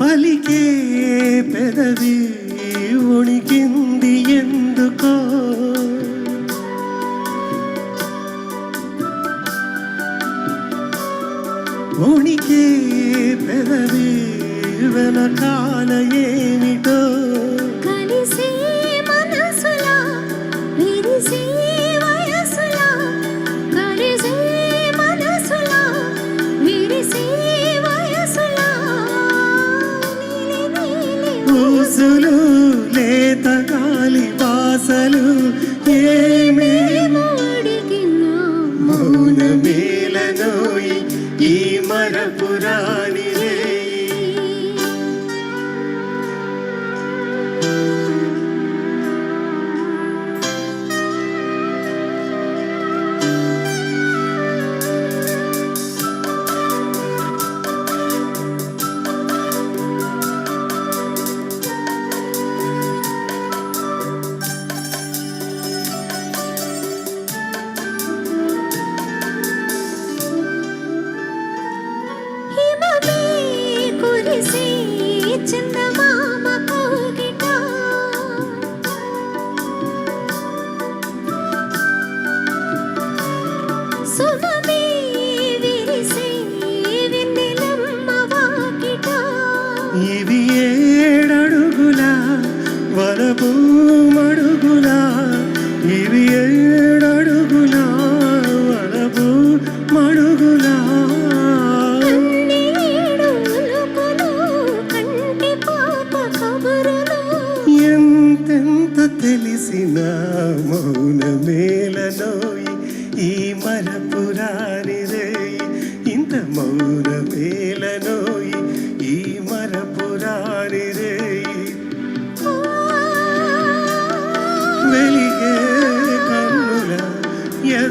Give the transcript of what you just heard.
పలికే పెదవి ఉణికింది ఎందుకో ఉణికే పెదవి వెనకాల ఏమిటో కలిసే ఊసులు లేత గాలి వాసలు ఏమేమో అడిగినా మౌన మేలనోయి ఈ మరపురాని ఇవి ఏడడుగుల వరపు మడుగుల ఇవి ఏడడుగుల వరపు మడుగుల ఎంతెంత తెలిసిన మౌన మేలలోయి ఈ మరపురారి ఇంత మౌన మేలలోయి